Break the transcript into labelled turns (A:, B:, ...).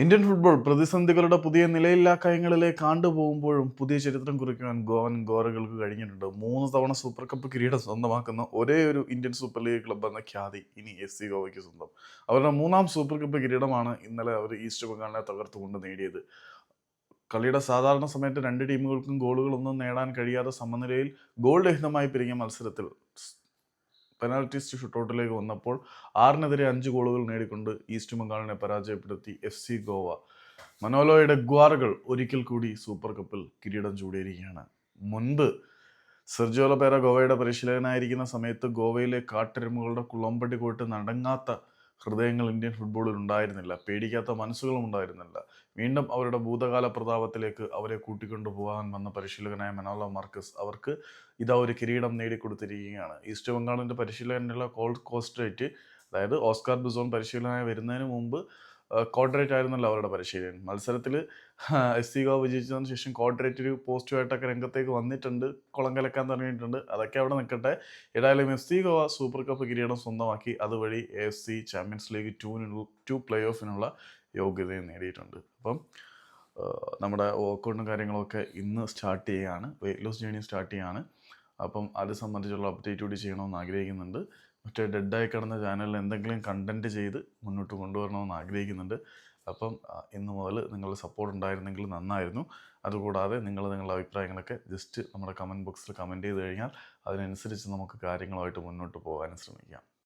A: Indian football പ്രതിസന്ധികളുടെ പുതിയ നിലയില്ലാ കയങ്ങളിലേക്ക് കാണ്ടുപോകുമ്പോഴും പുതിയ ചരിത്രം കുറിക്കുവാൻ ഗോവൻ ഗോറകൾക്ക് കഴിഞ്ഞിട്ടുണ്ട്. മൂന്ന് തവണ സൂപ്പർ കപ്പ് കിരീടം സ്വന്തമാക്കുന്ന ഒരേ ഒരു ഇന്ത്യൻ സൂപ്പർ ലീഗ് ക്ലബ്ബ് എന്ന ഖ്യാതി ഇനി എസ് സി ഗോവയ്ക്ക് സ്വന്തം. അവരുടെ മൂന്നാം സൂപ്പർ കപ്പ് കിരീടമാണ് ഇന്നലെ അവർ ഈസ്റ്റ് ബംഗാളിനെ തകർത്തുകൊണ്ട് നേടിയത്. കളിയുടെ സാധാരണ സമയത്ത് രണ്ട് ടീമുകൾക്കും ഗോളുകളൊന്നും നേടാൻ കഴിയാതെ സമനിലയിൽ ഗോൾ രഹിതമായി പിരിഞ്ഞ മത്സരത്തിൽ പെനാൽറ്റീസ് ഷൂട്ടൗട്ടിലേക്ക് വന്നപ്പോൾ ആറിനെതിരെ അഞ്ച് ഗോളുകൾ നേടിക്കൊണ്ട് ഈസ്റ്റ് ബംഗാളിനെ പരാജയപ്പെടുത്തി എഫ് സി ഗോവ. മനോലോയുടെ ഗ്വാറുകൾ ഒരിക്കൽ കൂടി സൂപ്പർ കപ്പിൽ കിരീടം ചൂടിയിരിക്കുകയാണ്. മുൻപ് സെർജിയോലോ പേര ഗോവയുടെ പരിശീലകനായിരിക്കുന്ന സമയത്ത് ഗോവയിലെ കാട്ടെരുമകളുടെ കുളമ്പടി കോട്ട് നടങ്ങാത്ത ഹൃദയങ്ങൾ ഇന്ത്യൻ ഫുട്ബോളിൽ ഉണ്ടായിരുന്നില്ല. പേടിക്കാത്ത മനസ്സുകളും ഉണ്ടായിരുന്നില്ല. വീണ്ടും അവരുടെ ഭൂതകാല പ്രതാപത്തിലേക്ക് അവരെ കൂട്ടിക്കൊണ്ടുപോകാൻ വന്ന പരിശീലകനായ മനോല മാർക്കസ് അവർക്ക് ഇതാ ഒരു കിരീടം നേടിക്കൊടുത്തിരിക്കുകയാണ്. ഈസ്റ്റ് ബംഗാളിന്റെ പരിശീലകനുള്ള കോൾ റേറ്റ് അതായത് ഓസ്കാർ ബുസോൺ പരിശീലകനായി വരുന്നതിന് മുമ്പ് കോർഡറേറ്റ് ആയിരുന്നല്ലോ അവരുടെ പരിശീലകൻ മത്സരത്തിൽ എസ് സി ഗോ വിജയിച്ചതിന് ശേഷം കോഡറേറ്റ് ഒരു പോസ്റ്റുമായിട്ടൊക്കെ രംഗത്തേക്ക് വന്നിട്ടുണ്ട്. കുളം കലക്കാൻ തുടങ്ങിയിട്ടുണ്ട്. അതൊക്കെ അവിടെ നിൽക്കട്ടെ. ഏതായാലും F C Goa super cup കിരീടം സ്വന്തമാക്കി അതുവഴി എഫ് സി ചാമ്പ്യൻസ് ലീഗ് ടൂവിനുള്ള ടു പ്ലേ ഓഫിനുള്ള യോഗ്യതയും നേടിയിട്ടുണ്ട്. അപ്പം നമ്മുടെ വർക്കൗട്ടും കാര്യങ്ങളൊക്കെ ഇന്ന് സ്റ്റാർട്ട് ചെയ്യുകയാണ് വെയിറ്റ് ലോസ് ജേണി സ്റ്റാർട്ട് ചെയ്യുകയാണ് അപ്പം അത് സംബന്ധിച്ചുള്ള അപ്ഡേറ്റ് കൂടി ചെയ്യണമെന്ന് ആഗ്രഹിക്കുന്നുണ്ട്. മറ്റേ ഡെഡായി കിടന്ന ചാനലിൽ എന്തെങ്കിലും കണ്ടന്റ് ചെയ്ത് മുന്നോട്ട് കൊണ്ടുവരണമെന്ന് ആഗ്രഹിക്കുന്നുണ്ട്. അപ്പം ഇന്ന് മുതൽ നിങ്ങളുടെ സപ്പോർട്ട് ഉണ്ടായിരുന്നെങ്കിൽ നന്നായിരുന്നു. അതുകൂടാതെ നിങ്ങൾ നിങ്ങളുടെ അഭിപ്രായങ്ങളൊക്കെ ജസ്റ്റ് നമ്മുടെ കമന്റ് ബോക്സിൽ കമന്റ് ചെയ്ത് കഴിഞ്ഞാൽ അതിനനുസരിച്ച് നമുക്ക് കാര്യങ്ങളുമായിട്ട് മുന്നോട്ട് പോകാനും ശ്രമിക്കാം.